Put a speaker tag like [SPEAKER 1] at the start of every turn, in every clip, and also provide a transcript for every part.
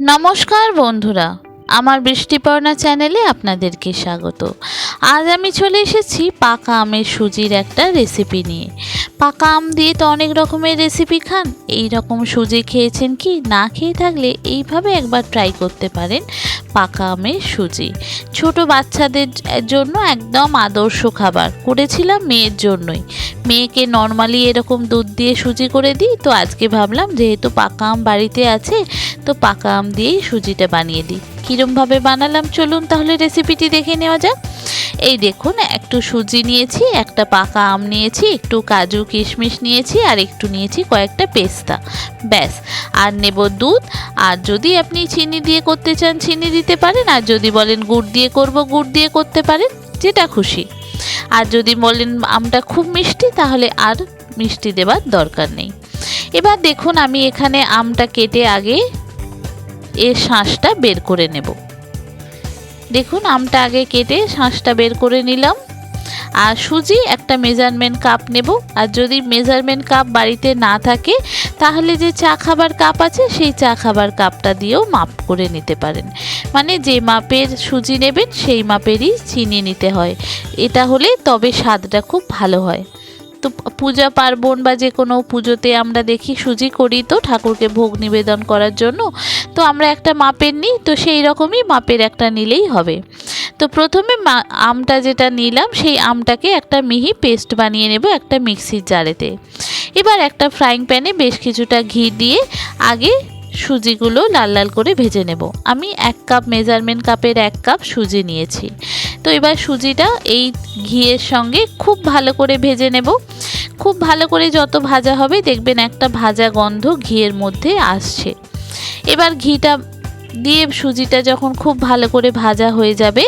[SPEAKER 1] নমস্কার বন্ধুরা, আমার বৃষ্টিপর্ণা চ্যানেলে আপনাদেরকে স্বাগত। আজ আমি চলে এসেছি পাকা আমের সুজির একটা রেসিপি নিয়ে। পাকা আম দিয়ে তো অনেক রকমের রেসিপি খান এই রকম সুজি খেয়েছেন কি? না খেয়ে থাকলে এইভাবে একবার ট্রাই করতে পারেন। পাকা আমের সুজি। ছোট বাচ্চাদের জন্য একদম আদর্শ খাবার। করেছিলাম মেয়ের জন্যই। মেয়েকে নর্মালি এরকম দুধ দিয়ে সুজি করে দিই, তো আজকে ভাবলাম যেহেতু পাকা আম বাড়িতে আছে, তো পাকা আম দিয়েই সুজিটা বানিয়ে দিই। কীরমভাবে বানালাম চলুন তাহলে রেসিপিটি দেখে নেওয়া যাক। এই দেখুন, একটু সুজি নিয়েছি, একটা পাকা আম নিয়েছি, একটু কাজু কিশমিশ নিয়েছি, আর একটু নিয়েছি কয়েকটা পেস্তা। ব্যাস, আর নেব দুধ। আর যদি আপনি চিনি দিয়ে করতে চান, চিনি দিতে পারেন আর যদি বলেন গুড় দিয়ে করব, গুড় দিয়ে করতে পারেন, যেটা খুশি। আর যদি বলেন আমটা খুব মিষ্টি, তাহলে আর মিষ্টি দেবার দরকার নেই। এবার দেখুন আমি এখানে আমটা কেটে আগে এর শাঁসটা বের করে নেব। দেখুন আমটা আগে কেটে শাঁসটা বের করে নিলাম। আর সুজি একটা মেজারমেন্ট কাপ নেব। আর যদি মেজারমেন্ট কাপ বাড়িতে না থাকে, তাহলে যে চা খাবার কাপ আছে, সেই চা খাবার কাপটা দিয়েও মাপ করে নিতে পারেন। মানে যে মাপের সুজি নেবেন, সেই মাপেরই চিনি নিতে হয়। এটা হলে তবে স্বাদটা খুব ভালো হয়। তো পূজা পার্বণ বা যে কোনো পুজোতে আমরা দেখি সুজি করি তো ঠাকুরকে ভোগ নিবেদন করার জন্য। তো আমরা একটা মাপের নিই, তো সেই রকমই মাপের একটা নিলেই হবে। তো প্রথমে আমটা যেটা নিলাম, সেই আমটাকে একটা মিহি পেস্ট বানিয়ে নেব একটা মিক্সির জারেতে। এবার একটা ফ্রাইং প্যানে বেশ কিছুটা ঘি দিয়ে আগে সুজিগুলো লাল লাল করে ভেজে নেব। আমি এক কাপ মেজারমেন্ট কাপের এক কাপ সুজি নিয়েছি। তো এবার সুজিটা এই ঘিয়ের সঙ্গে খুব ভালো করে ভেজে নেব। খুব ভালো করে যত ভাজা হবে দেখবেন একটা ভাজা গন্ধ ঘিয়ের মধ্যে আসছে। এবার ঘিটা দিয়ে সুজিটা যখন খুব ভালো করে ভাজা হয়ে যাবে,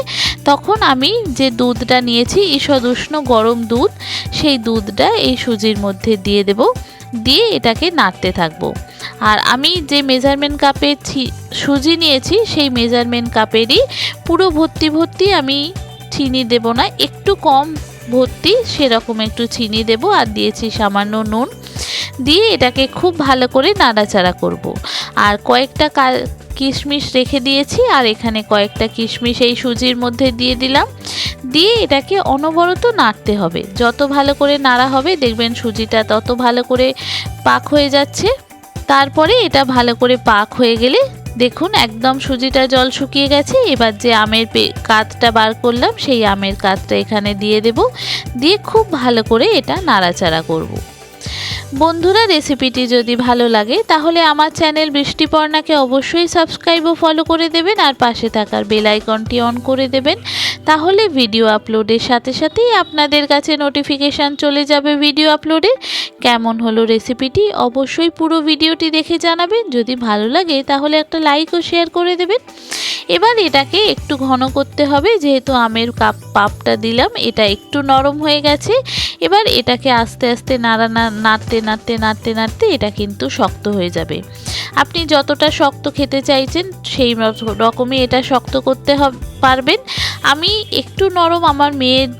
[SPEAKER 1] তখন আমি যে দুধটা নিয়েছি ঈষদ উষ্ণ গরম দুধ, সেই দুধটা এই সুজির মধ্যে দিয়ে দেব। দিয়ে এটাকে নাড়তে থাকব। আর আমি যে মেজারমেন্ট কাপে সুজি নিয়েছি, সেই মেজারমেন্ট কাপেরই পুরো ভর্তি ভর্তি আমি চিনি দেব না, একটু কম ভর্তি সেরকম একটু চিনি দেব। আর দিয়েছি সামান্য নুন। দিয়ে এটাকে খুব ভালো করে নাড়াচাড়া করব। আর কয়েকটা কিশমিশ রেখে দিয়েছি, আর এখানে কয়েকটা কিশমিশ এই সুজির মধ্যে দিয়ে দিলাম। দিয়ে এটাকে অনবরত নাড়তে হবে। যত ভালো করে নাড়া হবে, দেখবেন সুজিটা তত ভালো করে পাক হয়ে যাচ্ছে। তারপরে এটা ভালো করে পাক হয়ে গেলে দেখুন একদম সুজিটা জল শুকিয়ে গেছে। এবার যে আমের কাতটা বার করলাম, সেই আমের কাতটা এখানে দিয়ে দেব। দিয়ে খুব ভালো করে এটা নাড়াচাড়া করব। বন্ধুরা, রেসিপিটি যদি ভালো লাগে, তাহলে আমার চ্যানেল বৃষ্টিপর্ণাকে অবশ্যই সাবস্ক্রাইব ও ফলো করে দেবেন আর পাশে থাকার বেল আইকনটি অন করে দেবেন। তাহলে ভিডিও আপলোডের সাথে সাথেই আপনাদের কাছে নোটিফিকেশান চলে যাবে ভিডিও আপলোডে। কেমন হলো রেসিপিটি অবশ্যই পুরো ভিডিওটি দেখে জানাবেন। যদি ভালো লাগে, তাহলে একটা লাইক ও শেয়ার করে দেবেন। এবার এটাকে একটু ঘন করতে হবে, যেহেতু আমের কাপ পাপটা দিলাম, এটা একটু নরম হয়ে গেছে। এবার এটাকে আস্তে আস্তে নাড়া নাড়তে নাড়তে নাড়তে নাড়তে এটা কিন্তু শক্ত হয়ে যাবে। আপনি যতটা শক্ত খেতে চাইছেন সেই রকমই এটা শক্ত করতে পারবেন। আমি একটু নরম, আমার মেয়ের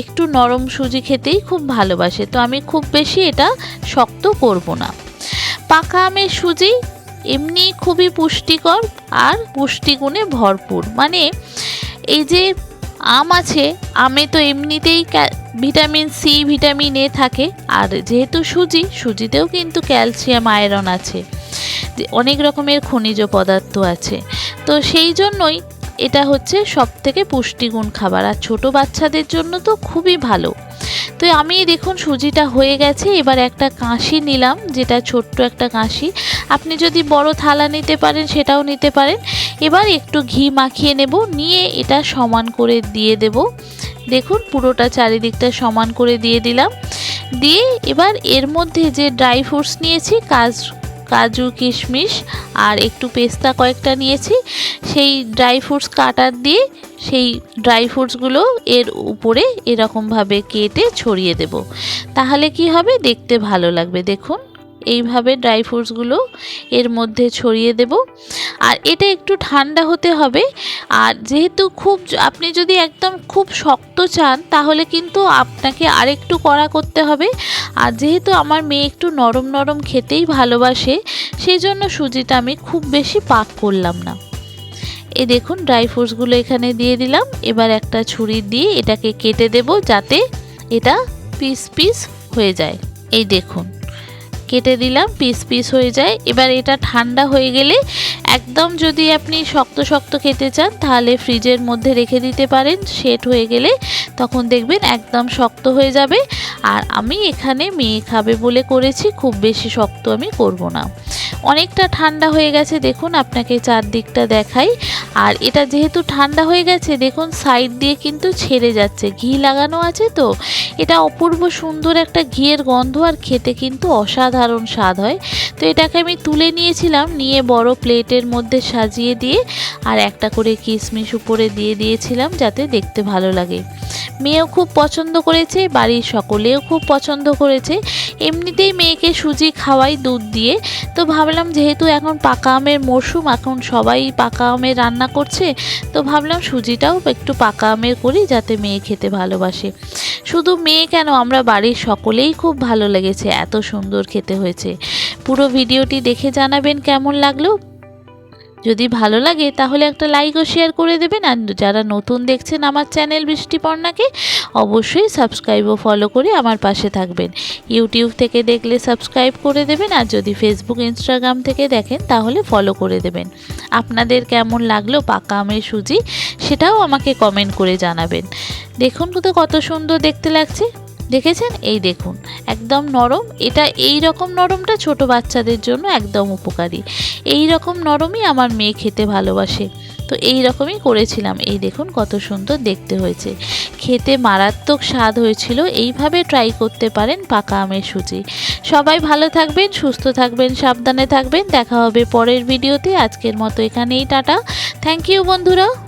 [SPEAKER 1] একটু নরম সুজি খেতেই খুব ভালোবাসে, তো আমি খুব বেশি এটা শক্ত করব না। পাকা আমের সুজি এমনি খুবই পুষ্টিকর আর পুষ্টিগুণে ভরপুর। মানে এই যে আম আছে, আমে তো এমনিতেই ভিটামিন সি, ভিটামিন এ থাকে। আর যেহেতু সুজি, সুজিতেও কিন্তু ক্যালসিয়াম, আয়রন আছে। অনেক রকমের খনিজ পদার্থ আছে। তো সেই জন্যই এটা হচ্ছে সব থেকে পুষ্টিগুণ খাবার। আর ছোটো বাচ্চাদের জন্য তো খুবই ভালো। তো আমি দেখুন সুজিটা হয়ে গেছে, এবার একটা কাঁশি নিলাম, যেটা ছোট্ট একটা কাঁশি। আপনি যদি বড় থালা নিতে পারেন, সেটাও নিতে পারেন। এবার একটু ঘি মাখিয়ে নেব, নিয়ে এটা সমান করে দিয়ে দেব। দেখুন, পুরোটা চারিদিকটা সমান করে দিয়ে দিলাম। দিয়ে এবার এর মধ্যে যে ড্রাই ফ্রুটস নিয়েছি, কাজ, কাজু, কিশমিশ আর একটু পেস্তা কয়েকটা নিয়েছি, সেই ড্রাই ফ্রুটস কাটার দিয়ে সেই ড্রাই ফ্রুটসগুলো এর উপরে এরকমভাবে কেটে ছড়িয়ে দেব। তাহলে কি হবে? দেখতে ভালো লাগবে, দেখুন। এইভাবে ড্রাই ফ্রুটসগুলো এর মধ্যে ছড়িয়ে দেব। আর এটা একটু ঠান্ডা হতে হবে। আর যেহেতু খুব আপনি যদি একদম খুব শক্ত চান, তাহলে কিন্তু আপনাকে আরেকটু কড়া করতে হবে। আর যেহেতু আমার মেয়ে একটু নরম নরম খেতেই ভালোবাসে সেই জন্য সুজিটা আমি খুব বেশি পাক করলাম না। এই দেখুন, ড্রাই ফ্রুটসগুলো এখানে দিয়ে দিলাম। এবার একটা ছুরি দিয়ে এটাকে কেটে দেব যাতে এটা পিস পিস হয়ে যায়। এই দেখুন। কেটে দিলাম পিস পিস হয়ে যায়। এবার এটা ঠান্ডা হয়ে গেলে একদম যদি আপনি শক্ত শক্ত খেতে চান, তাহলে ফ্রিজের মধ্যে রেখে দিতে পারেন সেট হয়ে গেলে তখন দেখবেন একদম শক্ত হয়ে যাবে। আর আমি এখানে মেয়ে খাবে বলে করেছি, খুব বেশি শক্ত আমি করব না। অনেকটা ঠান্ডা হয়ে গেছে, দেখুন আপনাকে চারদিকটা দেখাই। আর এটা যেহেতু ঠান্ডা হয়ে গেছে, দেখুন সাইড দিয়ে কিন্তু ছেড়ে যাচ্ছে, ঘি লাগানো আছে তো। এটা অপূর্ব সুন্দর একটা ঘিয়ের গন্ধ আর খেতে কিন্তু অসাধারণ স্বাদ হয়। তো এটাকে আমি তুলে নিয়েছিলাম, নিয়ে বড় প্লেটের মধ্যে সাজিয়ে দিয়ে আর একটা করে কিশমিশ উপরে দিয়ে দিয়েছিলাম যাতে দেখতে ভালো লাগে। মেয়েও খুব পছন্দ করেছে, বাড়ির সকলেও খুব পছন্দ করেছে। এমনিতেই মেয়েকে সুজি খাওয়াই দুধ দিয়ে। তো ভাবলাম যেহেতু এখন পাকা আমের মরশুম, এখন সবাই পাকা আমের রান্না করছে, তো ভাবলাম সুজিটাও একটু পাকা আমের করি যাতে মেয়ে খেতে ভালোবাসে। শুধু মেয়ে কেন, আমরা বাড়ির সকলেই খুব ভালো লেগেছে, এত সুন্দর খেতে হয়েছে। পুরো ভিডিওটি দেখে জানাবেন কেমন লাগল? যদি ভালো লাগে, তাহলে একটা লাইক ও শেয়ার করে দেবেন। আর যারা নতুন দেখছেন আমার চ্যানেল বৃষ্টিপর্ণাকে অবশ্যই সাবস্ক্রাইব ও ফলো করে আমার পাশে থাকবেন। ইউটিউব থেকে দেখলে সাবস্ক্রাইব করে দেবেন, আর যদি ফেসবুক ইনস্টাগ্রাম থেকে দেখেন, তাহলে ফলো করে দেবেন। আপনাদের কেমন লাগল পাকা আমের সুজি, সেটাও আমাকে কমেন্ট করে জানাবেন। দেখুন তো কত সুন্দর দেখতে লাগছে। দেখেছেন? এই দেখুন, একদম নরম। এটা এই রকম নরমটা ছোট বাচ্চাদের জন্য একদম উপকারী। এই রকম নরমই আমার মেয়ে খেতে ভালোবাসে। তো এই রকমই করেছিলাম। এই দেখুন, কত সুন্দর দেখতে হয়েছে। খেতে মারাত্মক স্বাদ হয়েছিল। এইভাবে ট্রাই করতে পারেন পাকা আমের সুজি। সবাই ভালো থাকবেন, সুস্থ থাকবেন, সাবধানে থাকবেন। দেখা হবে পরের ভিডিওতে আজকের মতো এখানেই, টাটা। থ্যাংক ইউ বন্ধুরা।